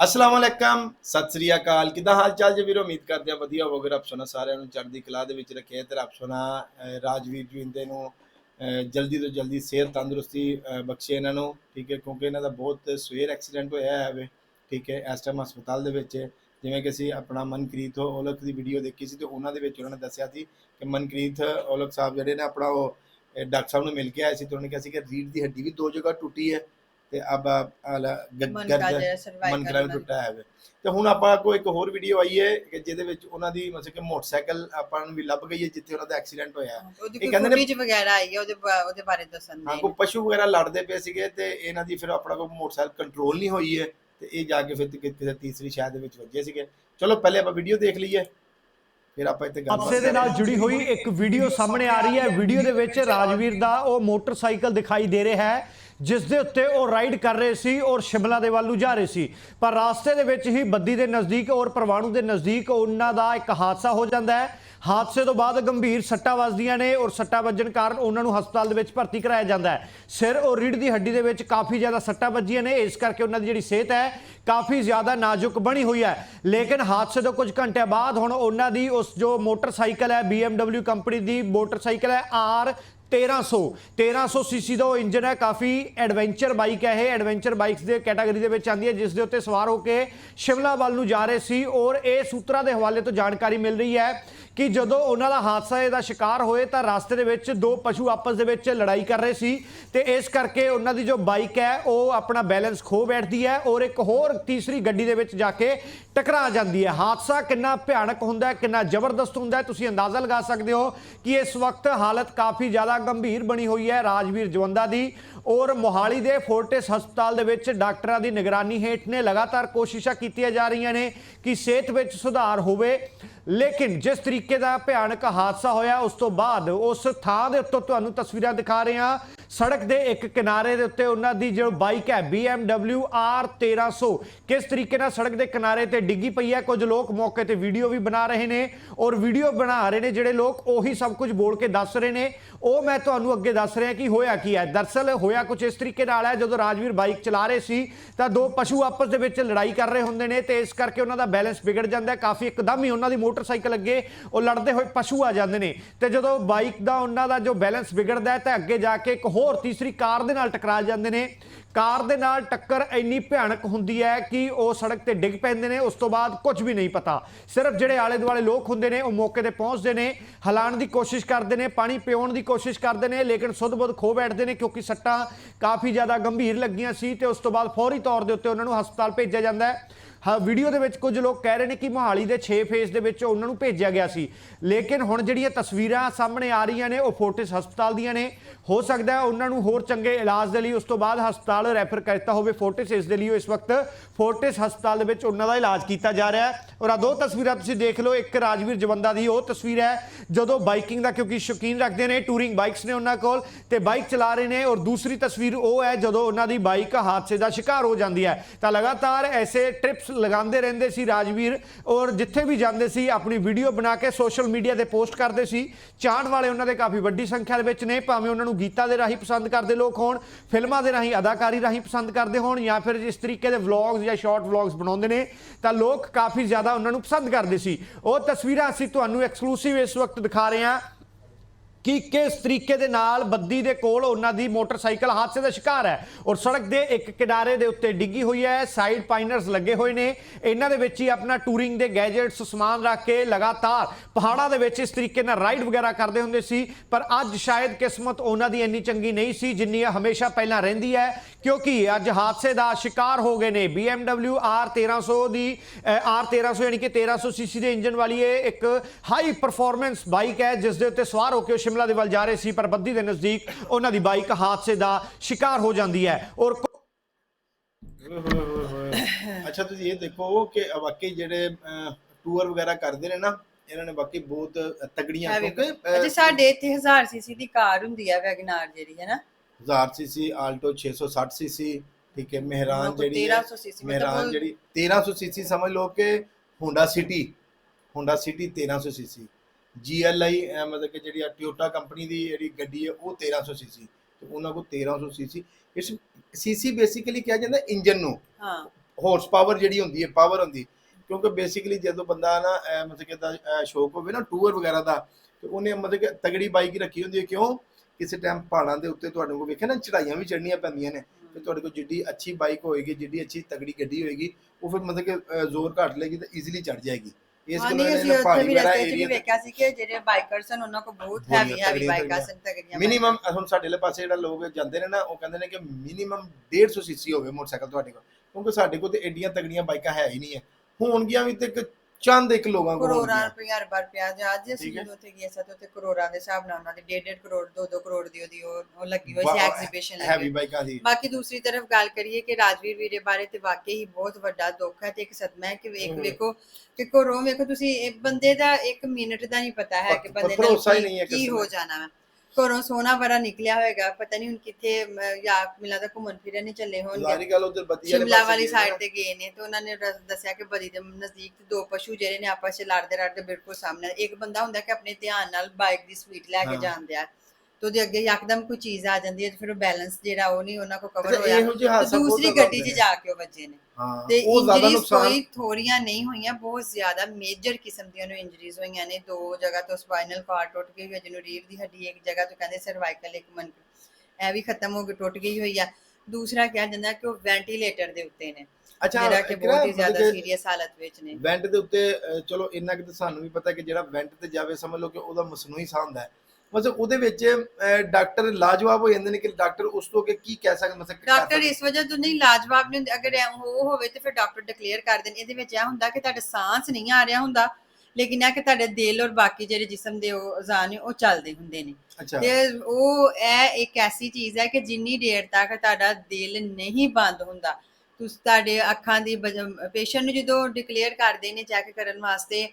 ਅਸਲਾਮ ਅਲੈਕਮ ਸਤਿ ਸ੍ਰੀ ਅਕਾਲ। ਕਿਦਾਂ ਹਾਲ ਚਾਲ ਜੀ ਵੀਰੋ? ਉਮੀਦ ਕਰਦੇ ਆ ਵਧੀਆ ਹੋਵੋਗੇ। ਰੱਬ ਸੋਨਾ ਸਾਰਿਆਂ ਨੂੰ ਚੜ੍ਹਦੀ ਕਲਾ ਦੇ ਵਿੱਚ ਰੱਖੇ। ਤੇ ਰੱਬ ਸੋਨਾ ਅਹ, ਰਾਜਵੀਰ ਜਵਿੰਦੇ ਨੂੰ ਜਲਦੀ ਤੋਂ ਜਲਦੀ ਸਿਹਤ ਤੰਦਰੁਸਤੀ ਬਖਸ਼ੇ ਇਹਨਾਂ ਨੂੰ ਠੀਕ ਹੈ? ਕਿਉਂਕਿ ਇਹਨਾਂ ਦਾ ਬਹੁਤ ਸਵੇਰ ਐਕਸੀਡੈਂਟ ਹੋਇਆ ਹੈ ਵੇ ਠੀਕ ਹੈ? ਇਸ ਟਾਈਮ ਹਸਪਤਾਲ ਦੇ ਵਿੱਚ ਜਿਵੇਂ ਕਿ ਅਸੀਂ ਆਪਣਾ ਮਨਕ੍ਰੀਤ ਔਲਖ ਦੀ ਵੀਡੀਓ ਦੇਖੀ ਸੀ ਤੇ ਉਹਨਾਂ ਦੇ ਵਿੱਚ ਉਹਨਾਂ ਨੇ ਦੱਸਿਆ ਸੀ ਕਿ ਮਨਕ੍ਰੀਤ ਔਲਖ ਸਾਹਿਬ ਜਿਹੜੇ ਨੇ ਆਪਣਾ ਉਹ ਡਾਕਟਰ ਸਾਹਿਬ ਨੂੰ ਮਿਲ ਕੇ ਆਏ ਸੀ ਤੇ ਉਹਨਾਂ ਨੇ ਕਿਹਾ ਸੀ ਕਿ ਰੀੜ ਦੀ ਹੱਡੀ ਵੀ ਦੋ ਜਗ੍ਹਾ ਟੁੱਟੀ ਹੈ। ਤੇ ਅਬ ਮਨ ਕਾ ਗੱਦਰ ਜਿਹੜਾ ਮਨ ਸਰਵਾਈਕਲ ਕਰਾ ਟੁੱਟਾ ਹੈ। ਤੇ ਹੁਣ ਆਪਾਂ ਕੋ ਇੱਕ ਹੋਰ ਵੀਡੀਓ ਆਈ ਹੈ ਕਿ ਜਿਹਦੇ ਵਿੱਚ ਉਹਨਾਂ ਦੀ ਮਤਲਬ ਕਿ ਮੋਟਰਸਾਈਕਲ ਆਪਾਂ ਨੂੰ ਵੀ ਲੱਭ ਗਈ ਹੈ ਜਿੱਥੇ ਉਹਨਾਂ ਦਾ ਐਕਸੀਡੈਂਟ ਹੋਇਆ। ਇਹ ਕਹਿੰਦੇ ਨੇ- ਵਗੈਰਾ ਆਈ ਹੈ ਉਹਦੇ ਉਹਦੇ ਬਾਰੇ ਦੱਸਣ ਹਾਂ ਦੇ। ਕੋ ਪਸ਼ੂ ਵਗੈਰਾ ਲੜਦੇ ਪਏ ਸੀਗੇ ਤੇ ਇਹਨਾਂ ਦੀ ਫਿਰ ਆਪਣਾ ਕੋ ਮੋਟਰਸਾਈਕਲ ਕੰਟਰੋਲ ਨਹੀਂ ਹੋਈ ਹੈ ਤੇ ਇਹ ਜਾ ਕੇ ਫਿਰ ਕਿਸੇ ਤੀਸਰੀ ਸ਼ਾਇਦ ਦੇ ਵਿੱਚ ਵੱਜੇ ਸੀਗੇ। ਚਲੋ ਪਹਿਲੇ ਆਪਾਂ ਵੀਡੀਓ ਦੇਖ ਲਈਏ ਫਿਰ ਆਪਾਂ ਇੱਥੇ ਗੱਲ ਹਾਦਸੇ ਦੇ ਨਾਲ ਜੁੜੀ ਹੋਈ ਇੱਕ ਵੀਡੀਓ ਸਾਹਮਣੇ ਆ ਰਹੀ ਹੈ। ਵੀਡੀਓ ਦੇ ਵਿੱਚ ਰਾਜਵੀਰ ਦਾ ਉਹ ਮੋਟਰਸਾਈਕਲ ਦਿਖਾਈ ਦੇ ਰਿਹਾ ਹੈ। ਜਿਸ ਦੇ ਉੱਤੇ ਉਹ ਰਾਈਡ ਕਰ ਰਹੇ ਸੀ ਔਰ ਸ਼ਿਮਲਾ ਦੇ ਵੱਲ ਨੂੰ ਜਾ ਰਹੇ ਸੀ। ਪਰ ਰਾਸਤੇ ਦੇ ਵਿੱਚ ਹੀ ਬੱਦੀ ਦੇ ਨਜ਼ਦੀਕ ਔਰ ਪਰਵਾਣੂ ਦੇ ਨਜ਼ਦੀਕ ਉਹਨਾਂ ਦਾ ਇੱਕ ਹਾਦਸਾ ਹੋ ਜਾਂਦਾ ਹੈ। ਹਾਦਸੇ ਤੋਂ ਬਾਅਦ ਗੰਭੀਰ ਸੱਟਾਂ ਵੱਜਦੀਆਂ ਨੇ ਔਰ ਸੱਟਾਂ ਵੱਜਣ ਕਾਰਨ ਉਹਨਾਂ ਨੂੰ ਹਸਪਤਾਲ ਦੇ ਵਿੱਚ ਭਰਤੀ ਕਰਾਇਆ ਜਾਂਦਾ ਹੈ। ਸਿਰ ਔਰ ਰੀੜ ਦੀ ਹੱਡੀ ਦੇ ਵਿੱਚ ਕਾਫੀ ਜ਼ਿਆਦਾ ਸੱਟਾਂ ਵੱਜੀਆਂ ਨੇ। ਇਸ ਕਰਕੇ ਉਹਨਾਂ ਦੀ ਜਿਹੜੀ ਸਿਹਤ ਹੈ ਕਾਫੀ ਜ਼ਿਆਦਾ ਨਾਜ਼ੁਕ ਬਣੀ ਹੋਈ ਹੈ। ਲੇਕਿਨ ਹਾਦਸੇ ਤੋਂ ਕੁਝ ਘੰਟਿਆਂ ਬਾਅਦ ਹੁਣ ਉਹਨਾਂ ਦੀ ਉਸ ਜੋ ਮੋਟਰਸਾਈਕਲ ਹੈ BMW ਕੰਪਨੀ ਦੀ ਮੋਟਰਸਾਈਕਲ ਹੈ ਆਰ 1300 1300 ਸੀਸੀ ਦਾ ਉਹ ਇੰਜਨ ਹੈ, ਕਾਫੀ ਐਡਵੈਂਚਰ ਬਾਈਕ ਹੈ ਇਹ। ਐਡਵੈਂਚਰ ਬਾਈਕਸ ਦੇ ਕੈਟਾਗਰੀ ਦੇ ਵਿੱਚ ਆਉਂਦੀ ਹੈ, ਜਿਸ ਦੇ ਉੱਤੇ ਸਵਾਰ ਹੋ ਕੇ ਸ਼ਿਮਲਾ ਵੱਲ ਨੂੰ ਜਾ ਰਹੇ ਸੀ ਔਰ ਇਹ ਸੂਤਰਾਂ ਦੇ ਹਵਾਲੇ ਤੋਂ ਜਾਣਕਾਰੀ ਮਿਲ ਰਹੀ ਹੈ। ਕਿ ਜਦੋਂ ਉਹਨਾਂ ਦਾ ਹਾਦਸਾ ਦਾ ਸ਼ਿਕਾਰ ਹੋਏ ਤਾਂ ਰਸਤੇ ਦੇ ਵਿੱਚ ਦੋ ਪਸ਼ੂ ਆਪਸ ਦੇ ਵਿੱਚ ਲੜਾਈ ਕਰ ਰਹੇ ਸੀ ਤੇ ਇਸ ਕਰਕੇ ਉਹਨਾਂ ਦੀ ਜੋ ਬਾਈਕ ਹੈ, ਉਹ ਆਪਣਾ ਬੈਲੈਂਸ ਖੋ ਬੈਠਦੀ ਹੈ ਔਰ ਇੱਕ ਹੋਰ ਤੀਸਰੀ ਗੱਡੀ ਦੇ ਵਿੱਚ ਜਾ ਕੇ ਟਕਰਾ ਜਾਂਦੀ ਹੈ। ਹਾਦਸਾ ਕਿੰਨਾ ਭਿਆਨਕ ਹੁੰਦਾ ਹੈ, ਕਿੰਨਾ ਜ਼ਬਰਦਸਤ ਹੁੰਦਾ ਹੈ, ਤੁਸੀਂ ਅੰਦਾਜ਼ਾ ਲਗਾ ਸਕਦੇ ਹੋ ਕਿ ਇਸ ਵਕਤ ਹਾਲਤ ਕਾਫੀ ਜ਼ਿਆਦਾ ਗੰਭੀਰ ਬਣੀ ਹੋਈ ਹੈ ਰਾਜਵੀਰ ਜਵੰਦਾ ਦੀ ਔਰ ਮੋਹਾਲੀ ਦੇ ਫੋਰਟਿਸ ਹਸਪਤਾਲ ਦੇ ਵਿੱਚ ਡਾਕਟਰਾਂ ਦੀ ਨਿਗਰਾਨੀ ਹੇਠ ਨੇ ਲਗਾਤਾਰ ਕੋਸ਼ਿਸ਼ਾਂ ਕੀਤੀਆਂ ਜਾ ਰਹੀਆਂ ਨੇ ਕਿ ਸਿਹਤ ਵਿੱਚ ਸੁਧਾਰ ਹੋਵੇ। ਲੇਕਿਨ ਜਿਸ ਤਰੀਕੇ ਦਾ ਭਿਆਨਕ ਹਾਦਸਾ ਹੋਇਆ, ਉਸ ਤੋਂ ਬਾਅਦ ਉਸ ਥਾਂ ਦੇ ਉੱਤੋਂ ਤੁਹਾਨੂੰ ਤਸਵੀਰਾਂ ਦਿਖਾ ਰਹੇ। ਹਾਂ ਸੜਕ ਦੇ ਇੱਕ ਕਿਨਾਰੇ ਦੇ ਉੱਤੇ ਉਹਨਾਂ ਦੀ ਜੋ ਬਾਈਕ ਹੈ BMW R1300 ਕਿਸ ਤਰੀਕੇ ਨਾਲ ਸੜਕ ਦੇ ਕਿਨਾਰੇ ਤੇ ਡਿੱਗੀ ਪਈ ਹੈ? ਕੁਝ ਲੋਕ ਮੌਕੇ ਤੇ ਵੀਡੀਓ ਵੀ ਬਣਾ ਰਹੇ ਨੇ ਔਰ ਵੀਡੀਓ ਬਣਾ ਰਹੇ ਨੇ ਜਿਹੜੇ ਲੋਕ ਉਹੀ ਸਭ ਕੁਝ ਬੋਲ ਕੇ ਦੱਸ ਰਹੇ ਨੇ। ਉਹ ਮੈਂ ਤੁਹਾਨੂੰ ਅੱਗੇ ਦੱਸ ਰਿਹਾ ਕਿ ਹੋਇਆ ਕੀ ਹੈ? ਦਰਸਲ ਹੋਇਆ ਕੁਝ ਇਸ ਤਰੀਕੇ ਨਾਲ ਹੈ, ਜਦੋਂ ਰਾਜਵੀਰ ਬਾਈਕ ਚਲਾ ਰਹੇ ਸੀ, ਤਾਂ ਦੋ ਪਸ਼ੂ ਆਪਸ ਦੇ ਵਿੱਚ ਲੜਾਈ ਕਰ ਰਹੇ ਹੁੰਦੇ ਨੇ ਤੇ ਇਸ ਕਰਕੇ ਉਹਨਾਂ ਦਾ ਬੈਲੈਂਸ ਵਿਗੜ ਜਾਂਦਾ ਹੈ। ਕਾਫੀ ਇੱਕਦਮ ਹੀ ਉਹਨਾਂ ਦੀ ਮੋਟਰਸਾਈਕਲ ਅੱਗੇ ਉਹ ਲੜਦੇ ਹੋਏ ਪਸ਼ੂ ਆ ਜਾਂਦੇ ਨੇ। ਤੇ ਜਦੋਂ ਬਾਈਕ ਦਾ ਉਹਨਾਂ ਦਾ ਜੋ ਬੈਲੈਂਸ ਵਿਗੜਦਾ ਹੈ, ਤਾਂ ਅੱਗੇ ਜਾ ਕੇ ਇੱਕ ਹੋਰ ਤੀਸਰੀ ਕਾਰ ਦੇ ਨਾਲ ਟਕਰਾ ਜਾਂਦੇ ਨੇ। ਕਾਰ ਦੇ ਨਾਲ ਟੱਕਰ ਇੰਨੀ ਭਿਆਨਕ ਹੁੰਦੀ ਹੈ ਕਿ ਉਹ ਸੜਕ ਤੇ ਡਿੱਗ ਪੈਂਦੇ ਨੇ, ਉਸ ਤੋਂ ਬਾਅਦ ਕੁਝ ਵੀ ਨਹੀਂ ਪਤਾ। ਸਿਰਫ ਜਿਹੜੇ ਆਲੇ ਦੁਆਲੇ ਲੋਕ ਹੁੰਦੇ ਨੇ, ਉਹ ਮੌਕੇ ਤੇ ਪਹੁੰਚਦੇ ਨੇ, ਹਲਾਉਣ ਦੀ ਕੋਸ਼ਿਸ਼ ਕਰਦੇ ਨੇ, ਪਾਣੀ ਪਿਉਣ ਦੀ ਕੋਸ਼ਿਸ਼ ਕਰਦੇ ਨੇ, ਲੇਕਿਨ ਸੁੱਧ-ਬੁੱਧ ਖੋ ਬੈਠਦੇ ਨੇ ਕਿਉਂਕਿ ਸੱਟਾਂ ਕਾਫੀ ਜ਼ਿਆਦਾ ਗੰਭੀਰ ਲੱਗੀਆਂ ਸੀ ਤੇ ਉਸ ਤੋਂ ਬਾਅਦ ਫੌਰੀ ਤੌਰ ਦੇ ਉੱਤੇ ਉਹਨਾਂ ਨੂੰ ਹਸਪਤਾਲ ਭੇਜਿਆ ਜਾਂਦਾ ਹੈ। ਹਾਂ, ਵੀਡੀਓ ਦੇ ਵਿੱਚ ਕੁਝ ਲੋਕ ਕਹਿ ਰਹੇ ਨੇ ਕਿ ਮੋਹਾਲੀ ਦੇ 6 ਫੇਸ ਦੇ ਵਿੱਚ ਉਹਨਾਂ ਨੂੰ ਭੇਜਿਆ ਗਿਆ ਸੀ। ਲੇਕਿਨ ਹੁਣ ਜਿਹੜੀਆਂ ਤਸਵੀਰਾਂ ਸਾਹਮਣੇ ਆ ਰਹੀਆਂ ਨੇ, ਉਹ ਫੋਰਟਿਸ ਹਸਪਤਾਲ ਦੀਆਂ ਨੇ। ਹੋ ਸਕਦਾ ਹੈ ਉਹਨਾਂ ਨੂੰ ਹੋਰ ਚੰਗੇ ਇਲਾਜ ਦੇ ਲਈ ਉਸ ਤੋਂ ਬਾਅਦ ਹਸਪਤਾਲ ਰੈਫਰ ਕਰਤਾ ਹੋਵੇ ਫੋਰਟਿਸ, ਇਸ ਦੇ ਲਈ ਉਹ ਇਸ ਵਕਤ ਫੋਰਟਿਸ ਹਸਪਤਾਲ ਦੇ ਵਿੱਚ ਉਹਨਾਂ ਦਾ ਇਲਾਜ ਕੀਤਾ ਜਾ ਰਿਹਾ ਹੈ। ਔਰ ਆ ਦੋ ਤਸਵੀਰਾਂ ਤੁਸੀਂ ਦੇਖ ਲਓ, ਇੱਕ ਰਾਜਵੀਰ ਜਵੰਦਾ ਦੀ ਉਹ ਤਸਵੀਰ ਹੈ, ਜਦੋਂ ਬਾਈਕਿੰਗ ਦਾ ਕਿਉਂਕਿ ਸ਼ੌਕੀਨ ਰੱਖਦੇ ਨੇ, ਟੂਰਿੰਗ ਬਾਈਕਸ ਨੇ ਉਹਨਾਂ ਕੋਲ ਤੇ ਬਾਈਕ ਚਲਾ ਰਹੇ ਨੇ ਔਰ ਦੂਸਰੀ ਤਸਵੀਰ ਉਹ ਹੈ, ਜਦੋਂ ਉਹਨਾਂ ਦੀ ਬਾਈਕ ਹਾਦਸੇ ਦਾ ਸ਼ਿਕਾਰ ਹੋ ਜਾਂਦੀ ਹੈ। ਤਾਂ ਲਗਾਤਾਰ ਐਸੇ ਟ੍ਰਿਪਸ ਲਗਾਉਂਦੇ ਰਹਿੰਦੇ ਸੀ ਰਾਜਵੀਰ ਔਰ ਜਿੱਥੇ ਵੀ ਜਾਂਦੇ ਸੀ, ਆਪਣੀ ਵੀਡੀਓ ਬਣਾ ਕੇ ਸੋਸ਼ਲ ਮੀਡੀਆ ਤੇ ਪੋਸਟ ਕਰਦੇ ਸੀ। ਚਾਹਣ ਵਾਲੇ ਉਹਨਾਂ ਦੇ ਕਾਫੀ ਵੱਡੀ ਸੰਖਿਆ ਦੇ ਵਿੱਚ ਨੇ, ਭਾਵੇਂ ਉਹਨਾਂ ਨੂੰ ਗੀਤਾਂ ਦੇ ਰਾਹੀਂ ਪਸੰਦ ਕਰਦੇ ਲੋਕ ਹੋਣ, ਫਿਲਮਾਂ ਦੇ ਰਾਹੀਂ ਅਦਾਕਾਰ ਰਾਹੀਂ ਪਸੰਦ ਕਰਦੇ ਹੋਣ ਜਾਂ ਫਿਰ ਇਸ ਤਰੀਕੇ ਦੇ ਵਲੌਗਸ ਜਾਂ ਸ਼ਾਰਟ ਵਲੌਗਸ ਬਣਾਉਂਦੇ ਨੇ, ਤਾਂ ਲੋਕ ਕਾਫੀ ਜ਼ਿਆਦਾ ਉਹਨਾਂ ਨੂੰ ਪਸੰਦ ਕਰਦੇ ਸੀ। ਉਹ ਤਸਵੀਰਾਂ ਅਸੀਂ ਤੁਹਾਨੂੰ ਐਕਸਕਲੂਸਿਵ ਇਸ ਵਕਤ ਦਿਖਾ ਰਹੇ ਹਾਂ। ਕਿ ਕਿਸ ਤਰੀਕੇ ਦੇ ਨਾਲ ਬੱਦੀ ਦੇ ਕੋਲ ਉਹਨਾਂ ਦੀ ਮੋਟਰਸਾਈਕਲ ਹਾਦਸੇ ਦਾ ਸ਼ਿਕਾਰ ਹੈ? ਔਰ ਸੜਕ ਦੇ ਇੱਕ ਕਿਨਾਰੇ ਦੇ ਉੱਤੇ ਡਿੱਗੀ ਹੋਈ ਹੈ ਸਾਈਡ ਪਾਈਨਰਸ ਲੱਗੇ ਹੋਏ ਨੇ। ਇਹਨਾਂ ਦੇ ਵਿੱਚ ਹੀ ਆਪਣਾ ਟੂਰਿੰਗ ਦੇ ਗੈਜਟਸ ਸਮਾਨ ਰੱਖ ਕੇ ਲਗਾਤਾਰ ਪਹਾੜਾਂ ਦੇ ਵਿੱਚ ਇਸ ਤਰੀਕੇ ਨਾਲ ਰਾਈਡ ਵਗੈਰਾ ਕਰਦੇ ਹੁੰਦੇ ਸੀ। ਪਰ ਅੱਜ ਸ਼ਾਇਦ ਕਿਸਮਤ ਉਹਨਾਂ ਦੀ ਇੰਨੀ ਚੰਗੀ ਨਹੀਂ ਸੀ ਜਿੰਨੀ ਹਮੇਸ਼ਾ ਪਹਿਲਾਂ ਰਹਿੰਦੀ ਹੈ ਕਿਉਂਕਿ ਅੱਜ ਹਾਦਸੇ ਦਾ ਸ਼ਿਕਾਰ ਹੋ ਗਏ ਨੇ। BMW R1300 ਦੀ ਅਹ, R1300 ਯਾਨੀ ਕਿ 1300 ਸੀਸੀ ਦੇ ਇੰਜਨ ਵਾਲੀ ਇਹ ਇੱਕ ਹਾਈ ਪਰਫਾਰਮੈਂਸ ਬਾਈਕ ਹੈ ਜਿਸ ਦੇ ਉੱਤੇ ਸਵਾਰ ਹੋ ਕੇ ਉਹ ਸ਼ਿਮਲਾ ਦੇ ਵੱਲ ਜਾ ਰਹੇ ਸੀ ਪਰ ਬੱਦੀ ਦੇ ਨਜ਼ਦੀਕ ਉਹਨਾਂ ਦੀ ਬਾਈਕ ਹਾਦਸੇ ਦਾ ਸ਼ਿਕਾਰ ਹੋ ਜਾਂਦੀ ਹੈ ਔਰ। ਅੱਛਾ ਤੁਸੀਂ ਇਹ ਦੇਖੋ ਕਿ ਵਾਕਈ ਜਿਹੜੇ ਟੂਰ ਵਗੈਰਾ ਕਰਦੇ ਨੇ ਨਾ ਇਹਨਾਂ ਨੇ ਵਾਕਈ ਬਹੁਤ ਤਗੜੀਆਂ ਕਿਉਂਕਿ ਅੱਛਾ ਸਾਡੇ ਇੱਥੇ 1000 ਸੀਸੀ ਦੀ ਕਾਰ ਹੁੰਦੀ ਹੈ ਵੈਗਨਾਰ ਜਿਹੜੀ ਹੈ ਨਾ 1000 ਸੀਸੀ ਆਲਟੋ 660 ਸੀਸੀ ਠੀਕ ਹੈ ਮਹਿਰਾਨ ਜਿਹੜੀ ਹੈ 1300 cc ਮਹਿਰਾਨ ਜਿਹੜੀ 1300 ਸੀਸੀ ਸਮਝ ਲਓ ਕਿ Honda City Honda City 1300 CC GLI ਮਤਲਬ ਕਿ ਜਿਹੜੀ ਟੋਯੋਟਾ ਕੰਪਨੀ ਦੀ ਜਿਹੜੀ ਗੱਡੀ ਹੈ ਉਹ 1300 ਸੀਸੀ ਤੇ ਉਹਨਾਂ ਕੋਲ 1300 ਸੀਸੀ ਇਸ ਸੀਸੀ ਬੇਸਿਕਲੀ ਕਿਹਾ ਜਾਂਦਾ ਇੰਜਨ ਨੂੰ। ਹਾਂ। ਹਾਰਸ ਪਾਵਰ ਜਿਹੜੀ ਹੁੰਦੀ ਹੈ ਪਾਵਰ ਹੁੰਦੀ। ਕਿਉਂਕਿ ਬੇਸਿਕਲੀ ਜਦੋਂ ਬੰਦਾ ਨਾ ਮਤਲਬ ਕਿ ਦਾ ਸ਼ੌਕ ਹੋਵੇ ਨਾ ਟੂਰ ਵਗੈਰਾ ਦਾ ਤੇ ਉਹਨੇ ਮਤਲਬ ਕਿ ਤਗੜੀ ਬਾਈਕ ਰੱਖੀ ਹੁੰਦੀ ਹੈ। ਕਿਉਂ? ਕਿਸੇ ਟਾਈਮ ਪਹਾੜਾਂ ਦੇ ਉੱਤੇ ਤੁਹਾਨੂੰ ਕੋ ਵੇਖਿਆ ਨਾ ਚੜਾਈਆਂ ਵੀ ਚੜਨੀਆਂ ਪੈਂਦੀਆਂ ਨੇ। ਤੇ ਤੁਹਾਡੇ ਕੋਲ ਜਿੱਡੀ ਅੱਛੀ ਬਾਈਕ ਹੋਏਗੀ ਜਿੱਡੀ ਅੱਛੀ ਤਗੜੀ ਗੱਡੀ ਹੋਏਗੀ ਉਹ ਫਿਰ ਮਤਲਬ ਕਿ ਜ਼ੋਰ ਘੱਟ ਲਏਗੀ ਤਾਂ ਈਜ਼ੀਲੀ ਚੜ ਜਾਏਗੀ। ਇਸ ਹਾਂ ਨਹੀਂ ਅਸੀਂ ਉੱਥੇ ਵੀ ਰਸਤੇ 'ਚ ਵੀ ਵੇਖਿਆ ਸੀ ਕਿ ਜਿਹੜੇ ਬਾਈਕਰਸ ਹਨ ਉਹਨਾਂ ਕੋਲ ਬਹੁਤ ਹੈਵੀ ਹੈਵੀ ਬਾਈਕਾਂ ਤਗੜੀਆਂ। ਸਨ ਤਗੜੀਆਂ ਮਿਨੀਮਮ ਹੁਣ ਸਾਡੇ ਵਾਲੇ ਪਾਸੇ ਜਿਹੜਾ ਲੋਕ ਜਾਂਦੇ ਨੇ ਨਾ ਉਹ ਕਹਿੰਦੇ ਨੇ ਕਿ ਮਿਨੀਮਮ 150 ਸੀਸੀ ਹੋਵੇ ਮੋਟਰਸਾਈਕਲ ਤੁਹਾਡੇ ਕੋਲ ਕਿਉਂਕਿ ਸਾਡੇ ਕੋਲ ਤੇ ਏਡੀਆਂ ਤਗੜੀਆਂ ਬਾਈਕਾਂ ਹੈ ਹੀ ਨਹੀਂ ਹੈ ਹੋਣਗੀਆਂ ਵੀ ਤੇ ਇੱਕ ਚੰਦ ਇੱਕ ਲੋਕਾਂ ਕੋਲ ਕਰੋੜਾਂ ਹੋਣਗੀਆਂ ਰੁਪਈਆ ਰੁਪਏ ਪਿਆ ਜਾਂ ਅੱਜ ਅਸੀਂ ਠੀਕ ਹੈ। ਜਦੋਂ ਉੱਥੇ ਗਏ ਸਾਂ ਤੇ ਉੱਥੇ ਕਰੋੜਾਂ ਦੇ ਹਿਸਾਬ ਨਾਲ ਉਹਨਾਂ ਦੀ 1.5 ਕਰੋੜ 2-2 ਕਰੋੜ ਦੀ ਉਹਦੀ ਉਹ ਉਹ ਲੱਗੀ ਹੋਈ ਸੀ ਐਗਜ਼ੀਬਿਸ਼ਨ ਲੱਗੀ ਹੈਵੀ ਹੋਈ। ਬਾਈਕਾਂ ਦੀ ਬਾਕੀ ਦੂਸਰੀ ਤਰਫ ਗੱਲ ਕਰੀਏ ਕਿ ਰਾਜਵੀਰ ਵੀਰੇ ਬਾਰੇ ਤੇ ਵਾਕਈ ਹੀ ਬਹੁਤ ਵੱਡਾ ਦੁੱਖ ਹੈ ਤੇ ਇੱਕ ਸਦਮਾ ਹੈ ਕਿ ਵੇਖ ਹਮ। ਵੇਖੋ ਕਿ ਘਰੋਂ ਵੇਖੋ ਤੁਸੀਂ ਇਹ ਬੰਦੇ ਦਾ ਇੱਕ ਮਿੰਟ ਦਾ ਨਹੀਂ ਪਤਾ ਹੈ ਕਿ ਪਰ- ਬੰਦੇ ਭਰੋਸਾ ਹੀ ਨਾਲ ਨਹੀਂ ਹੈ ਕੀ- ਕਿਸੇ ਹੋ ਦਾ। ਜਾਣਾ ਵਾ ਘਰੋਂ ਸੋਨਾ ਵਰਾ ਨਿਕਲਿਆ ਹੋਏਗਾ ਪਤਾ ਨਹੀਂ ਹੁਣ ਕਿੱਥੇ ਅਮ, ਜਾਂ ਮਿਲਾ ਦਾ ਘੁੰਮਣ ਫਿਰਨ ਨਹੀਂ ਚੱਲੇ ਹੋਣਗੇ ਸਾਰੀ ਗੱਲ ਉਧਰ ਬੱਤੀ ਵਾਲੇ ਸ਼ਿਮਲਾ ਪਾਸੇ ਵਾਲੀ ਸਾਈਡ। ਤੇ ਗਏ ਨੇ ਤੇ ਉਹਨਾਂ ਨੇ ਦੱਸਿਆ ਕਿ ਬਦੀ ਦੇ ਨਜ਼ਦੀਕ ਤੇ ਦੋ ਪਸ਼ੂ ਜਿਹੜੇ ਨੇ ਆਪਸ ਵਿੱਚ ਲੜਦੇ ਲੜਦੇ ਬਿਲਕੁਲ ਸਾਹਮਣੇ ਇੱਕ ਬੰਦਾ ਹੁੰਦਾ ਕਿ ਆਪਣੇ ਧਿਆਨ ਨਾਲ ਬਾਈਕ ਦੀ ਸਪੀਡ ਲੈ ਕੇ ਹਾਂ। ਜਾਂਦੇ ਆ ਤੇ ਉਹਦੇ ਅੱਗੇ ਯਕਦਮ ਕੋਈ ਚੀਜ਼ ਆ ਜਾਂਦੀ ਹੈ ਤੇ ਫਿਰ ਉਹ ਬੈਲੈਂਸ ਜਿਹੜਾ ਉਹ ਨਹੀਂ ਉਹਨਾਂ ਕੋ ਕਵਰ ਅੱਛਾ, ਹੋਇਆ। ਇਹੋ ਜਿਹੇ ਤੇ ਹਾਦਸਾ ਬਹੁਤ ਦੂਸਰੀ ਜ਼ਿਆਦਾ ਗੱਡੀ 'ਚ ਨੇ। ਜਾ ਕੇ ਉਹ ਵੱਜੇ ਨੇ। ਹਾਂ ਤੇ ਉਹ ਜ਼ਿਆਦਾ ਇੰਜਰੀਜ਼ ਨੁਕਸਾਨ ਕੋਈ ਥੋੜੀਆਂ ਨਹੀਂ ਹੋਈਆਂ ਬਹੁਤ ਜ਼ਿਆਦਾ ਮੇਜਰ ਕਿਸਮ ਦੀਆਂ ਨੂੰ ਇੰਜਰੀਜ਼ ਹੋਈਆਂ ਨੇ। ਦੋ ਜਗ੍ਹਾ ਤੋਂ ਸਪਾਈਨਲ ਕਾਰਡ ਟੁੱਟ ਗਈ ਹੋਈ ਜਿਹਨੂੰ ਰੀੜ ਦੀ ਹੱਡੀ ਇੱਕ ਜਗ੍ਹਾ ਤੋਂ ਕਹਿੰਦੇ ਸਰਵਾਈਕਲ ਇੱਕ ਮਨ ਇਹ ਵੀ ਖਤਮ ਹੋ ਕੇ ਟੁੱਟ ਗਈ ਹੋਈ ਆ। ਦੂਸਰਾ ਕਿਹਾ ਜਾਂਦਾ ਕਿ ਉਹ ਵੈਂਟੀਲੇਟਰ ਦੇ ਉੱਤੇ ਨੇ ਅੱਛਾ ਜਿਹੜਾ ਕਿ ਬਹੁਤ ਹੀ ਜ਼ਿਆਦਾ ਸੀਰੀਅਸ ਹਾਲਤ ਵਿੱਚ ਨੇ। ਵੈਂਟ ਦੇ ਉੱਤੇ ਚਲੋ ਇੰਨਾ ਕਿ ਤਾਂ ਸਾਨੂੰ ਵੀ ਪਤਾ ਕਿ ਜਿਹੜਾ ਵੈਂਟ ਤੇ ਜਾਵੇ ਸਮਝ ਲਓ ਕਿ ਉਹਦਾ ਮਸਨੂਈ ਸਾਹ ਹੁੰਦਾ ਹੈ। ਮਤਲਬ ਉਹਦੇ ਵਿੱਚ ਡਾਕਟਰ ਲਾਜਵਾਬ ਹੋ ਜਾਂਦੇ ਨੇ ਕਿ ਡਾਕਟਰ ਉਸ ਤੋਂ ਅੱਗੇ ਕੀ ਕਹਿ ਸਕਦਾ ਮਤਲਬ ਡਾਕਟਰ? ਇਸ ਵਜ੍ਹਾ ਤੋਂ ਨਹੀਂ ਲਾਜਵਾਬ ਨਹੀਂ ਹੁੰਦੇ। ਅਗਰ ਉਹ ਹੋਵੇ ਤੇ ਫਿਰ ਡਾਕਟਰ ਡਿਕਲੇਅਰ ਕਰ ਦੇਣ। ਇਹਦੇ ਵਿੱਚ ਇਹ ਹੁੰਦਾ ਕਿ ਤੁਹਾਡੇ ਸਾਹ ਨਹੀਂ ਆ ਰਿਹਾ ਹੁੰਦਾ ਲੇਕਿਨ ਇਹ ਕਿ ਤੁਹਾਡੇ ਦਿਲ ਔਰ ਬਾਕੀ ਜਿਹੜੇ ਜਿਸਮ ਦੇ ਉਹ ਅਜ਼ਾਨ ਨੇ ਉਹ ਚੱਲਦੇ ਹੁੰਦੇ ਨੇ। ਤੇ ਉਹ ਇਹ ਇੱਕ ਐਸੀ ਚੀਜ਼ ਹੈ ਕਿ ਜਿੰਨੀ ਦੇਰ ਤੱਕ ਤੁਹਾਡਾ ਦਿਲ ਨਹੀਂ ਬੰਦ ਹੁੰਦਾ ਤੁਸੀਂ ਤੁਹਾਡੇ ਅੱਖਾਂ ਦੀ ਪੇਸ਼ੈਂਟ ਨੂੰ ਜਦੋਂ ਡਿਕਲੇਅਰ ਕਰਦੇ ਨੇ ਚੈੱਕ ਕਰਨ ਵਾਸਤੇ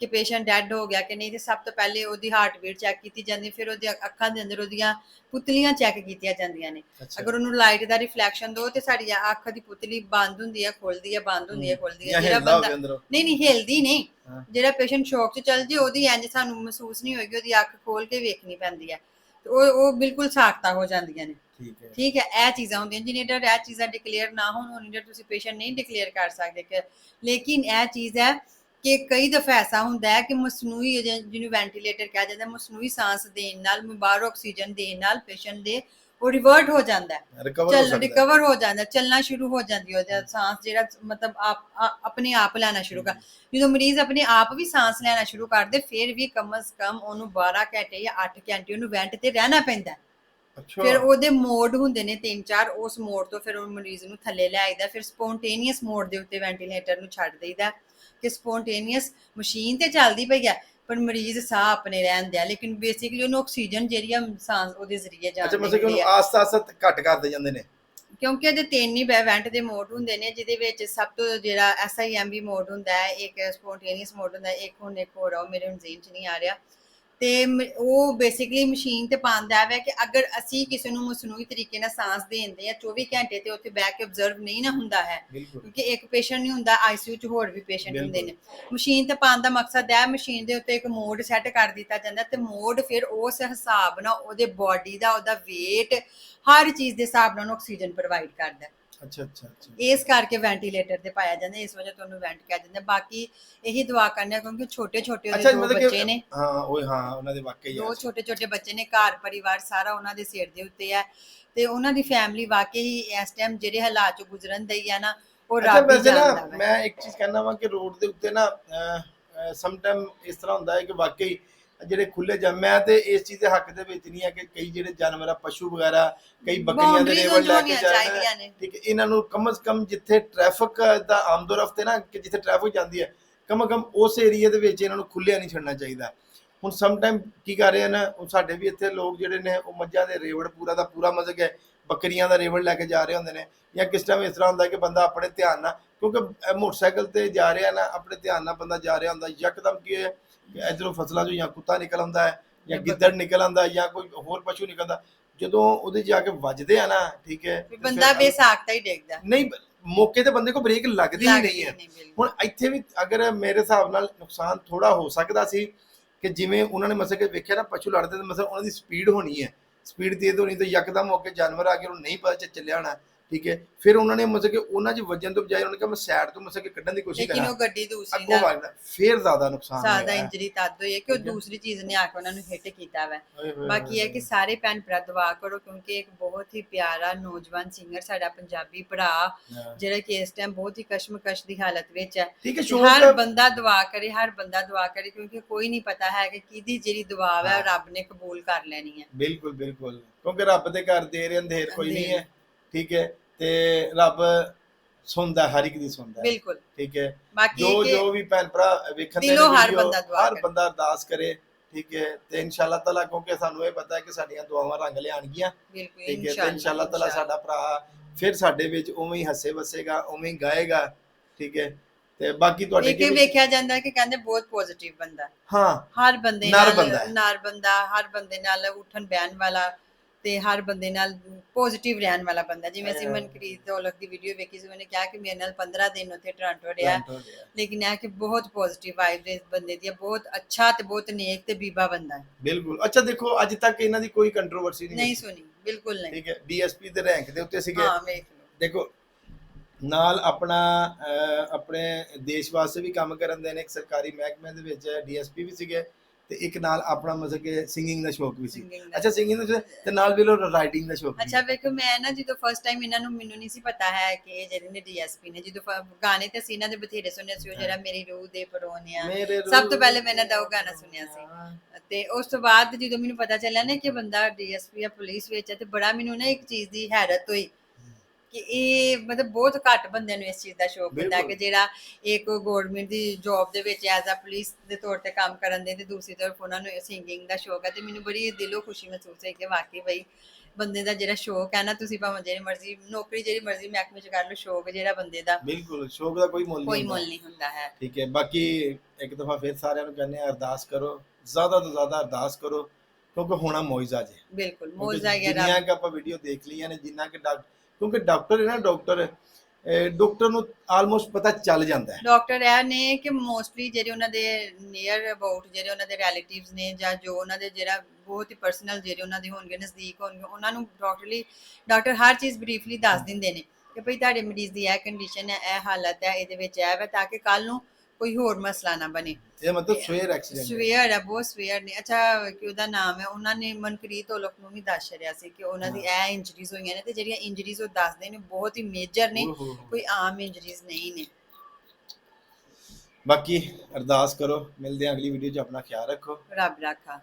ਕਿ ਪੇਸ਼ੈਂਟ ਡੈਡ ਹੋ ਗਿਆ ਕਿ ਨਹੀਂ ਤੇ ਸਭ ਤੋਂ ਪਹਿਲੇ ਉਹਦੀ ਹਾਰਟ ਬੀਟ ਚੈੱਕ ਕੀਤੀ ਜਾਂਦੀ ਫਿਰ ਉਹਦੀ ਅੱਖਾਂ ਦੇ ਅੰਦਰ ਉਹਦੀਆਂ ਪੁਤਲੀਆਂ ਚੈੱਕ ਕੀਤੀਆਂ ਜਾਂਦੀਆਂ ਨੇ। ਅਗਰ ਉਹਨੂੰ ਲਾਈਟ ਦਾ ਰਿਫਲੈਕਸ਼ਨ ਦੋ ਤੇ ਸਾਡੀ ਅੱਖ ਦੀ ਪੁਤਲੀ ਬੰਦ ਹੁੰਦੀ ਹੈ ਖੁੱਲਦੀ ਹੈ ਬੰਦ ਹੁੰਦੀ ਹੈ ਖੁੱਲਦੀ ਹੈ। ਜਿਹੜਾ ਬੰਦਾ ਨਹੀਂ ਨਹੀਂ ਹਿਲਦੀ ਨਹੀਂ। ਜਿਹੜਾ ਪੇਸ਼ੈਂਟ ਸ਼ੌਕ 'ਚ ਚੱਲ ਜੇ ਉਹਦੀ ਇੰਜ ਸਾਨੂੰ ਮਹਿਸੂਸ ਨਹੀਂ ਹੋਏਗੀ ਉਹਦੀ ਅੱਖ ਖੋਲ ਕੇ ਵੇਖਣੀ ਪੈਂਦੀ ਹੈ। ਤੇ ਉਹ ਉਹ ਬਿਲਕੁਲ ਸਾਖਤਾ ਹੋ ਜਾਂਦੀਆਂ ਨੇ। ਠੀਕ ਹੈ। ਠੀਕ ਹੈ ਇਹ ਚੀਜ਼ਾਂ ਹੁੰਦੀਆਂ ਜਿੰਨੇ ਡਰ ਇਹ ਚੀਜ਼ਾਂ ਡਿਕਲੇਅਰ ਨਾ ਹੋਣ ਡਰ ਤੁਸੀਂ ਪੇਸ਼ੈਂਟ ਨਹੀਂ ਡਿਕਲੇਅਰ ਕਰ ਸਕਦੇ ਕਿ। ਲੇਕਿਨ ਇਹ ਚੀਜ਼ ਹੈ ਕਿ ਕਈ ਦਫਾ ਐਸਾ ਹੁੰਦਾ ਹੈ ਕਿ ਮਸਨੂਈ ਜਿਹਨੂੰ- ਵੈਂਟੀਲੇਟਰ ਕਿਹਾ ਜਾਂਦਾ ਹੈ, ਮਸਨੂਈ ਸਾਹ ਦੇਣ ਨਾਲ ਬਾਹਰ ਆਕਸੀਜਨ ਦੇਣ ਨਾਲ ਪੇਸ਼ੈਂਟ ਦੇ ਉਹ ਰਿਵਰਟ ਹੋ ਜਾਂਦਾ ਹੈ। ਹੋ ਚੱਲ ਹੈ। ਰਿਕਵਰ ਹੋ ਜਾਂਦਾ ਚੱਲਣਾ ਸ਼ੁਰੂ ਹੋ ਜਾਂਦੀ ਉਹਦਾ ਸਾਹ ਜਿਹੜਾ ਮਤਲਬ ਆਪ ਆਪਣੇ ਆਪ ਲੈਣਾ ਸ਼ੁਰੂ ਕਰ ਜਦੋਂ ਮਰੀਜ਼ ਆਪਣੇ ਆਪ ਵੀ ਸਾਹ ਲੈਣਾ ਸ਼ੁਰੂ ਕਰਦੇ ਫਿਰ ਵੀ ਕਮ ਸ ਕਮ ਉਹਨੂੰ 12 ਘੰਟੇ ਜਾਂ 8 ਘੰਟੇ ਉਹਨੂੰ ਵੈਂਟ ਤੇ ਰਹਿਣਾ ਪੈਂਦਾ ਹੈ। ਫਿਰ ਉਹਦੇ ਮੋਡ ਹੁੰਦੇ ਨੇ ਤਿੰਨ ਚਾਰ ਉਸ ਮੋਡ ਤੋਂ ਫਿਰ ਉਹ ਮਰੀਜ਼ ਨੂੰ ਥੱਲੇ ਲੈ ਆਈਦਾ ਫਿਰ ਸਪੌਂਟੇਨੀਅਸ ਮੋਡ ਦੇ ਉੱਤੇ ਵੈਂਟੀਲੇਟਰ ਨੂੰ ਛੱਡ ਦੇਈਦਾ। ਕਿ ਸਪੌਂਟੇਨੀਅਸ ਮਸ਼ੀਨ ਤੇ ਚੱਲਦੀ ਪਈ ਆ ਪਰ ਮਰੀਜ਼ ਸਾਹ ਆਪਣੇ ਰਹਿਣ ਦਿਆ ਲੇਕਿਨ ਬੇਸਿਕਲੀ ਉਹਨੂੰ ਆਕਸੀਜਨ ਜਿਹੜੀ ਆ ਸਾਹ ਉਹਦੇ ਜ਼ਰੀਏ ਅੱਛਾ ਜਾਂਦੀ ਮਤਲਬ ਕਿ ਉਹਨੂੰ ਆ। ਆਸਤਾ ਆਸਤਾ ਘੱਟ ਕਰਦੇ ਜਾਂਦੇ ਨੇ? ਕਿਉਂਕਿ ਇਹਦੇ ਤਿੰਨ ਹੀ ਵੈਂਟ ਦੇ ਮੋਡ ਹੁੰਦੇ ਨੇ ਜਿਹਦੇ ਵਿੱਚ ਸਭ ਤੋਂ ਜਿਹੜਾ ਐਸਆਈਐਮਬੀ ਮੋਡ ਹੁੰਦਾ ਹੈ ਇੱਕ ਸਪੌਂਟੇਨੀਅਸ ਮੋਡ ਹੁੰਦਾ ਹੈ ਇੱਕ ਹੁਣ ਇੱਕ ਹੋਰ ਆ ਉਹ ਮੇਰੇ ਹੁਣ ਜ਼ਿਹਨ 'ਚ ਨਹੀਂ ਆ ਰਿਹਾ। ਤੇ ਉਹ ਬੇਸਿਕਲੀ ਮਸ਼ੀਨ ਤੇ ਪਾਉਂਦਾ ਹੈ ਕਿ ਅਗਰ ਅਸੀਂ ਕਿਸੇ ਨੂੰ ਮਸਨੂਈ ਤਰੀਕੇ ਨਾਲ ਸਾਹ ਦੇਂਦੇ ਆ 24 ਘੰਟੇ ਤੇ ਉੱਥੇ ਬੈਠ ਕੇ ਆਬਜ਼ਰਵ ਨਹੀਂ ਨਾ ਹੁੰਦਾ ਹੈ। ਕਿਉਂਕਿ ਇੱਕ ਪੇਸ਼ੈਂਟ ਨਹੀਂ ਹੁੰਦਾ ਆਈਸੀਯੂ 'ਚ ਹੋਰ ਵੀ ਪੇਸ਼ੈਂਟ ਹੁੰਦੇ ਨੇ। ਮਸ਼ੀਨ ਤੇ ਪਾਉਣ ਦਾ ਮਕਸਦ ਹੈ ਮਸ਼ੀਨ ਦੇ ਉੱਤੇ ਇੱਕ ਮੋਡ ਸੈੱਟ ਕਰ ਦਿੱਤਾ ਜਾਂਦਾ ਤੇ ਮੋਡ ਫਿਰ ਉਸ ਹਿਸਾਬ ਨਾਲ ਉਹਦੇ ਬਾਡੀ ਦਾ ਉਹਦਾ weight ਹਰ ਚੀਜ਼ ਦੇ ਹਿਸਾਬ ਨਾਲ ਉਹਨੂੰ ਆਕਸੀਜਨ ਪ੍ਰੋਵਾਈਡ ਕਰਦਾ। ਹੈ। ਅੱਛਾ ਅੱਛਾ ਅੱਛਾ। ਇਸ ਕਰਕੇ ਵੈਂਟੀਲੇਟਰ ਤੇ ਪਾਇਆ ਜਾਂਦਾ ਇਸ ਵਜ੍ਹਾ ਤੋਂ ਉਹਨੂੰ ਵੈਂਟ ਕਿਹਾ ਜਾਂਦਾ। ਬਾਕੀ ਇਹੀ ਦੁਆ ਕਰਨਾ ਕਿਉਂਕਿ ਛੋਟੇ ਛੋਟੇ ਉਹਦੇ ਦੋ ਬੱਚੇ ਨੇ। ਹਾਂ ਉਹ ਹਾਂ ਉਹਨਾਂ ਦੇ ਵਾਕਈ ਦੋ ਛੋਟੇ ਛੋਟੇ ਬੱਚੇ ਨੇ ਘਰ ਪਰਿਵਾਰ ਸਾਰਾ ਉਹਨਾਂ ਦੇ ਸਿਰ ਦੇ ਉੱਤੇ ਹੈ ਤੇ ਉਹਨਾਂ ਦੀ ਫੈਮਿਲੀ ਵਾਕਈ ਇਸ ਟਾਈਮ ਜਿਹੜੇ ਹਾਲਾਤ ਚੋਂ ਗੁਜ਼ਰਨ ਦਈ ਆ ਨਾ ਉਹ ਰੱਬ ਹੀ ਜਾਣਦਾ ਮੈਂ ਇੱਕ ਚੀਜ਼ ਕਹਿਣਾ ਵਾਂ ਕਿ ਰੋਡ ਦੇ ਉੱਤੇ ਨਾ ਸਮ ਟਾਈਮ ਇਸ ਤਰ੍ਹਾਂ ਹੁੰਦਾ ਹੈ ਕਿ ਵਾਕਈ ਜਿਹੜੇ ਖੁੱਲੇ ਜਮ ਮੈਂ ਤੇ ਇਸ ਚੀਜ਼ ਦੇ ਹੱਕ ਦੇ ਵਿੱਚ ਨਹੀਂ ਹੈ ਕਿ ਕਈ ਜਿਹੜੇ ਜਾਨਵਰ ਆ ਪਸ਼ੂ ਵਗੈਰਾ ਕਈ ਬੱਕਰੀਆਂ ਦੇ Boundaries ਲੈ ਕੇ ਹੋਣੀਆਂ ਚਾਹੀਦੀਆਂ ਨੇ ਨੇ। ਠੀਕ ਹੈ ਇਹਨਾਂ ਨੂੰ ਕਮ ਸੇ ਕਮ ਜਿੱਥੇ ਟ੍ਰੈਫਿਕ ਦਾ ਆਮਦੋ ਰਫਤੇ ਨਾ ਕਿ ਜਿੱਥੇ ਟ੍ਰੈਫਿਕ ਜਾਂਦੀ ਹੈ ਕਮ ਸੇ ਕਮ ਉਸ ਏਰੀਆ ਦੇ ਵਿੱਚ ਇਹਨਾਂ ਨੂੰ ਖੁੱਲਿਆ ਨਹੀਂ ਛੱਡਣਾ ਚਾਹੀਦਾ ਹੁਣ ਸਮ ਟਾਈਮ ਕੀ ਕਰ ਰਹੇ ਹਨ ਉਹ ਸਾਡੇ ਵੀ ਇੱਥੇ ਲੋਕ ਜਿਹੜੇ ਨੇ ਉਹ ਮੱਝਾਂ ਦੇ ਰੇਵੜ ਪੂਰਾ ਦਾ ਪੂਰਾ ਮਜ਼ਕ ਹੈ ਬੱਕਰੀਆਂ ਦਾ ਰੇਵੜ ਲੈ ਕੇ ਜਾ ਰਹੇ ਹੁੰਦੇ ਨੇ ਜਾਂ ਕਿਸ ਟਾਈਮ ਇਸ ਤਰ੍ਹਾਂ ਹੁੰਦਾ ਕਿ ਬੰਦਾ ਆਪਣੇ ਧਿਆਨ ਨਾਲ ਕਿਉਂਕਿ ਮੋਟਰਸਾਈਕਲ ਤੇ ਜਾ ਰਿਹਾ ਨਾ ਆਪਣੇ ਧਿਆਨ ਨਾਲ ਬੰਦਾ ਜਾ ਰਿਹਾ ਹੁੰਦਾ ਯਕਦਮ ਕੀ ਹੈ ਕਿ ਇਧਰੋਂ ਫਸਲਾਂ ਚੋਂ ਜਾਂ ਕੁੱਤਾ ਨਿਕਲ ਆਉਂਦਾ ਹੈ ਜਾਂ ਗਿੱਦੜ ਨਿਕਲ ਆਉਂਦਾ ਜਾਂ ਕੋਈ ਹੋਰ ਪਸ਼ੂ ਨਿਕਲਦਾ ਜਦੋਂ ਉਹਦੇ ਜਾ ਕੇ ਵੱਜਦੇ ਆ ਨਾ ਠੀਕ ਹੈ ਵੀ ਬੰਦਾ ਬੇਸਾਖਤਾ ਹੀ ਡੇਗਦਾ। ਨਹੀਂ ਮੌਕੇ ਤੇ ਬੰਦੇ ਕੋ ਬ੍ਰੇਕ ਲੱਗਦੀ ਹੀ ਨਹੀਂ ਹੈ। ਹੁਣ ਇੱਥੇ ਵੀ ਅਗਰ ਮੇਰੇ ਹਿਸਾਬ ਨਾਲ ਨੁਕਸਾਨ ਥੋੜਾ ਹੋ ਸਕਦਾ ਸੀ ਕਿ ਜਿਵੇਂ ਉਹਨਾਂ ਨੇ ਮਸਲ ਕੇ ਵੇਖਿਆ ਨਾ ਪਸ਼ੂ ਲੜਦੇ ਤੇ ਮਸਲ ਉਹਨਾਂ ਦੀ ਸਪੀਡ ਹੋਣੀ ਹੈ। ਸਪੀਡ ਤੇਜ਼ ਹੋਣੀ ਤੇ ਯਕਦਮ ਹੋ ਕੇ ਜਾਨਵਰ ਆ ਕੇ ਉਹਨੂੰ ਨਹੀਂ ਪਤਾ ਚੱਲਿਆ ਹੋਣਾ। ਠੀਕ ਹੈ? ਫਿਰ ਉਹਨਾਂ ਨੇ ਮਤਲਬ ਕਿ ਉਹਨਾਂ 'ਚ ਵੱਜਣ ਤੋਂ ਬਜਾਏ ਉਹਨਾਂ ਨੇ ਕਿਹਾ ਮੈਂ ਸਾਈਡ ਤੋਂ ਮਤਲਬ ਕਿ ਕੱਢਣ ਦੀ ਕੋਸ਼ਿਸ਼ ਲੇਕਿਨ ਕਰਾਂ। ਉਹ ਗੱਡੀ ਦੂਸਰੀ ਅੱਗੋਂ ਨਾਲ ਵੱਜਦਾ। ਫਿਰ ਜ਼ਿਆਦਾ ਨੁਕਸਾਨ ਜ਼ਿਆਦਾ ਹੋਇਆ। ਇੰਜਰੀ ਤਦ ਹੋਈ ਹੈ ਕਿ ਉਹ। ਦੂਸਰੀ ਚੀਜ਼ ਨੇ ਆ ਕੇ ਉਹਨਾਂ ਨੂੰ ਹਿੱਟ ਕੀਤਾ ਵਾ। ਹੋਏ ਹੋਏ ਬਾਕੀ ਇਹ ਕਿ ਸਾਰੇ ਭੈਣ ਭਰਾ ਦੁਆ ਕਰੋ ਕਿਉਂਕਿ ਇੱਕ ਬਹੁਤ ਹੀ ਪਿਆਰਾ ਨੌਜਵਾਨ ਸਿੰਗਰ ਸਾਡਾ ਪੰਜਾਬੀ ਭਰਾ ਹਾਂ। ਜਿਹੜਾ ਕਿ ਇਸ ਟਾਈਮ ਬਹੁਤ ਹੀ ਕਸ਼ਮਕਸ਼ ਦੀ ਹਾਲਤ ਵਿੱਚ ਹੈ। ਠੀਕ ਹਰ ਬੰਦਾ ਦੁਆ ਕਰੇ ਹਰ ਬੰਦਾ ਦੁਆ ਕਰੇ ਕਿਉਂਕਿ ਕੋਈ ਨਹੀਂ ਪਤਾ ਹੈ ਕਿ ਕਿਹਦੀ ਜਿਹੜੀ ਦੁਆ ਹੈ। ਉਹ ਰੱਬ ਨੇ ਕਬੂਲ ਕਰ ਲੈਣੀ ਹੈ। ਬਿਲਕੁਲ ਬਿਲਕੁਲ। ਕਿਉਂਕਿ ਰੱਬ ਦੇ ਘਰ ਦੇਰ ਅੰਧੇਰ ਕੋਈ ਨਹੀਂ। ਹੈ। ਠੀਕ ਹੈ? ਤੇ ਰੱਬ ਸੁਣਦਾ ਹਰ ਇੱਕ ਦੀ ਸੁਣਦਾ। ਬਿਲਕੁਲ। ਠੀਕ ਹੈ? ਬਾਕੀ ਜੋ ਜੋ ਵੀ ਭੈਣ ਭਰਾ ਵੇਖਣ ਦੇ ਦਿਲੋਂ ਹਰ ਬੰਦਾ ਦੁਆ ਹਰ। ਬੰਦਾ ਅਰਦਾਸ ਕਰੇ ਠੀਕ ਹੈ? ਤੇ ਇਨਸ਼ਾਅੱਲਾ ਤਾਲਾ ਕਿਉਂਕਿ ਸਾਨੂੰ ਇਹ ਪਤਾ ਹੈ ਕਿ ਸਾਡੀਆਂ ਦੁਆਵਾਂ ਰੰਗ ਲਿਆਣਗੀਆਂ ਬਿਲਕੁਲ ਠੀਕ ਹੈ? ਤੇ ਇਨਸ਼ਾਅੱਲਾ ਤਾਲਾ ਸਾਡਾ ਭਰਾ ਫਿਰ ਸਾਡੇ ਵਿੱਚ ਉਵੇਂ ਹੀ ਹੱਸੇ ਵਸੇਗਾ ਉਵੇਂ ਹੀ ਗਾਏਗਾ ਠੀਕ ਹੈ? ਤੇ ਬਾਕੀ ਤੁਹਾਡੇ ਕਿ ਵੇਖਿਆ ਜਾਂਦਾ ਹੈ ਕਿ ਕਹਿੰਦੇ ਬਹੁਤ ਪੋਜ਼ਿਟਿਵ ਬੰਦਾ। ਹੈ। ਹਰ ਬੰਦੇ ਨਾਲ। ਨਰ ਬੰਦਾ ਹਰ ਬੰਦੇ ਨਾਲ ਉਠਣ ਬਹਿਣ ਵਾਲਾ ਤੇ ਹਰ ਬੰਦੇ ਨਾਲ ਪੋਜ਼ਿਟਿਵ ਰਹਿਣ ਵਾਲਾ ਬੰਦਾ ਜਿਵੇਂ ਅਸੀਂ। ਮਨਕਰੀਤ ਔਲਖ ਦੀ ਵੀਡੀਓ ਵੇਖੀ ਸੀ ਉਹਨੇ ਕਿਹਾ ਕਿ ਮੇਰੇ ਨਾਲ 15 ਦਿਨ ਉੱਥੇ ਟੋਰਾਂਟੋ ਰਿਹਾ। ਲੇਕਿਨ ਇਹ ਕਿ ਬਹੁਤ ਪੋਜ਼ਿਟਿਵ ਵਾਈਬ ਇਸ ਬੰਦੇ ਦੀ ਬਹੁਤ ਅੱਛਾ ਤੇ ਬਹੁਤ ਨੇਕ ਤੇ ਬੀਬਾ ਬੰਦਾ ਹੈ। ਬਿਲਕੁਲ। ਅੱਛਾ ਦੇਖੋ ਅੱਜ ਤੱਕ ਇਹਨਾਂ ਦੀ ਕੋਈ ਕੰਟਰੋਵਰਸੀ ਨਹੀਂ ਨਹੀਂ। ਸੁਣੀ ਬਿਲਕੁਲ ਨਹੀਂ। ਠੀਕ ਹੈ ਡੀਐਸਪੀ ਦੇ ਰੈਂਕ ਦੇ ਉੱਤੇ ਸੀਗੇ। ਹਾਂ ਵੇਖ ਦੇਖੋ ਨਾਲ ਆਪਣਾ ਆਪਣੇ ਦੇਸ਼ ਵਾਸਤੇ ਵੀ ਕੰਮ ਕਰਨ ਦੇ ਨੇ ਇੱਕ ਸਰਕਾਰੀ ਮਹਿਕਮੇ ਦੇ ਵਿੱਚ ਡੀਐਸਪੀ ਵੀ ਸੀਗੇ। ਤੇ ਇੱਕ ਨਾਲ ਆਪਣਾ ਮਤਲਬ ਕਿ ਸਿੰਗਿੰਗ ਦਾ ਸ਼ੌਕ ਵੀ ਸੀ। Singing ਦਾ। ਅੱਛਾ ਸਿੰਗਿੰਗ ਦਾ ਤੇ ਨਾਲ ਵੀ ਲੋ ਰਾਈਟਿੰਗ ਦਾ ਸ਼ੌਕ ਵੀ ਅੱਛਾ ਵੇਖੋ ਮੈਂ ਨਾ ਜਦੋਂ ਫਸਟ ਟਾਈਮ ਇਹਨਾਂ ਨੂੰ ਮੈਨੂੰ ਨਹੀਂ ਸੀ ਪਤਾ ਹੈ ਕਿ ਇਹ ਜਿਹੜੇ ਨੇ ਡੀਐਸਪੀ ਨੇ। ਜਦੋਂ ਫ- ਗਾਣੇ ਤੇ ਅਸੀਂ ਇਹਨਾਂ ਦੇ ਬਥੇਰੇ ਸੁਣਿਆ ਸੀ ਉਹ ਜਿਹੜਾ ਮੇਰੀ ਰੂਹ ਦੇ ਪਰੋਨੇ ਆ ਮੇਰੇ ਸਭ ਤੋਂ ਪਹਿਲੇ ਮੈਂ ਇਹਨਾਂ ਦਾ ਉਹ ਗਾਣਾ ਸੁਣਿਆ ਸੀ। ਤੇ ਉਸ ਤੋਂ ਬਾਅਦ ਜਦੋਂ ਮੈਨੂੰ ਪਤਾ ਚੱਲਿਆ ਨਾ ਕਿ ਬੰਦਾ ਡੀਐਸਪੀ ਆ ਪੁਲਿਸ ਵਿੱਚ ਹੈ ਤੇ ਬੜਾ ਮੈਨੂੰ ਨਾ ਇੱਕ ਚੀਜ਼ ਦੀ ਹੈਰਤ ਹੋਈ। ਕਿ ਇਹ ਮਤਲਬ ਬਹੁਤ ਘੱਟ ਬੰਦਿਆਂ ਨੂੰ ਇਸ ਚੀਜ਼ ਦਾ ਸ਼ੌਕ ਹੁੰਦਾ ਹੈ ਕਿ। ਜਿਹੜਾ ਇੱਕ ਗਵਰਨਮੈਂਟ ਦੀ ਜੌਬ ਦੇ ਵਿੱਚ ਐਜ਼ ਆ ਪੁਲਿਸ ਦੇ ਤੌਰ ਤੇ ਕੰਮ ਕਰਨ ਦੇ ਤੇ ਦੂਸਰੀ ਤਰਫ ਉਹਨਾਂ ਨੂੰ ਸਿੰਗਿੰਗ ਦਾ ਸ਼ੌਕ ਹੈ ਤੇ ਮੈਨੂੰ ਬੜੀ ਦਿਲੋਂ ਖੁਸ਼ੀ ਮਹਿਸੂਸ ਹੋਈ ਕਿ ਵਾਕਈ ਬਈ ਬੰਦੇ ਦਾ ਜਿਹੜਾ ਸ਼ੌਕ ਹੈ ਨਾ ਤੁਸੀਂ ਭਾਵੇਂ ਜਿਹੜੀ ਮਰਜ਼ੀ ਨੌਕਰੀ ਜਿਹੜੀ ਮਰਜ਼ੀ ਮਹਿਕਮੇ ਚ ਕਰ ਲਓ ਸ਼ੌਕ ਜਿਹੜਾ ਬੰਦੇ ਦਾ ਬਿਲਕੁਲ ਸ਼ੌਕ ਦਾ ਕੋਈ ਮੁੱਲ ਕੋਈ ਨਹੀਂ ਹੁੰਦਾ। ਮੁੱਲ ਨਹੀਂ ਹੁੰਦਾ ਹੈ ਠੀਕ ਹੈ ਬਾਕੀ ਇੱਕ ਦਫਾ ਫਿਰ ਸਾਰਿਆਂ ਨੂੰ ਕਹਿੰਦੇ ਆ ਅਰਦਾਸ ਕਰੋ ਜ਼ਿਆਦਾ ਤੋਂ ਜ਼ਿਆਦਾ ਅਰਦਾਸ ਕਰੋ ਕਿਉਂਕਿ ਹੋਣਾ ਮੌਜਜ਼ਾ ਜੇ ਬਿਲਕੁਲ ਕਿਉਂਕਿ ਮੌਜ ਆ ਗਿਆ ਜਿੰਨੀਆਂ ਕਿ ਆਪਾਂ ਵੀਡੀਓ ਦੇਖ ਲਈਆਂ ਨੇ ਜਿੰਨਾ ਕਿ ਡਾਕਟਰ ਕਿਉਂਕਿ ਡਾਕਟਰ ਹੈ ਨਾ, ਡਾਕਟਰ ਡਾਕਟਰ ਨੂੰ ਆਲਮੋਸਟ ਪਤਾ ਚੱਲ ਜਾਂਦਾ ਹੈ। ਡਾਕਟਰ ਇਹ ਨੇ ਕਿ ਮੋਸਟਲੀ ਜਿਹੜੇ ਉਹਨਾਂ ਦੇ ਨੀਅਰ ਅਬਾਊਟ ਜਿਹੜੇ ਉਹਨਾਂ ਦੇ ਰਿਲੇਟਿਵਸ ਨੇ ਜਾਂ ਜੋ ਉਹਨਾਂ ਦੇ ਜਿਹੜਾ ਬਹੁਤ ਹੀ ਪਰਸਨਲ ਜਿਹੜੇ ਉਹਨਾਂ ਦੇ ਹੋਣਗੇ, ਨਜ਼ਦੀਕ ਹੋਣਗੇ, ਉਹਨਾਂ ਨੂੰ ਡਾਕਟਰਲੀ ਡਾਕਟਰ ਹਰ ਚੀਜ਼ ਬਰੀਫਲੀ ਦੱਸ ਦਿੰਦੇ ਨੇ ਕਿ ਭਈ ਤੁਹਾਡੇ ਮਰੀਜ਼ ਦੀ ਇਹ ਕੰਡੀਸ਼ਨ ਹੈ, ਇਹ ਹਾਲਤ ਹੈ, ਇਹਦੇ ਵਿੱਚ ਇਹ ਹੈ ਤਾਂ ਕਿ ਕੱਲ ਨੂੰ ਕੋਈ ਹੋਰ ਮਸਲਾ ਨਾ ਬਣੇ। ਇਹ ਮਤਲਬ ਸਵੇਰ ਐਕਸੀਡੈਂਟ ਸਵੇਅਰ ਹੈ ਬਹੁਤ ਸਵੇਅਰ ਨੇ। ਅੱਛਾ ਕਿ ਉਹਦਾ ਨਾਮ ਹੈ ਉਹਨਾਂ ਨੇ ਮਨਕਰੀਤ ਔਲਖ ਨੂੰ ਵੀ ਦੱਸ ਰਿਹਾ ਸੀ ਕਿ ਉਹਨਾਂ ਦੀ ਇਹ ਇੰਜਰੀਜ਼ ਹੋਈਆਂ ਨੇ ਤੇ ਜਿਹੜੀਆਂ ਇੰਜਰੀਜ਼ ਉਹ ਦੱਸਦੇ ਨੇ ਬਹੁਤ ਹੀ ਮੇਜਰ ਨੇ ਕੋਈ ਆਮ ਇੰਜਰੀਜ਼ ਨਹੀਂ ਨੇ। ਬਾਕੀ ਅਰਦਾਸ ਕਰੋ ਮਿਲਦੇ ਹਾਂ ਅਗਲੀ ਵੀਡੀਓ 'ਚ ਆਪਣਾ ਖਿਆਲ ਰੱਖੋ। ਰੱਬ ਰਾਖਾ।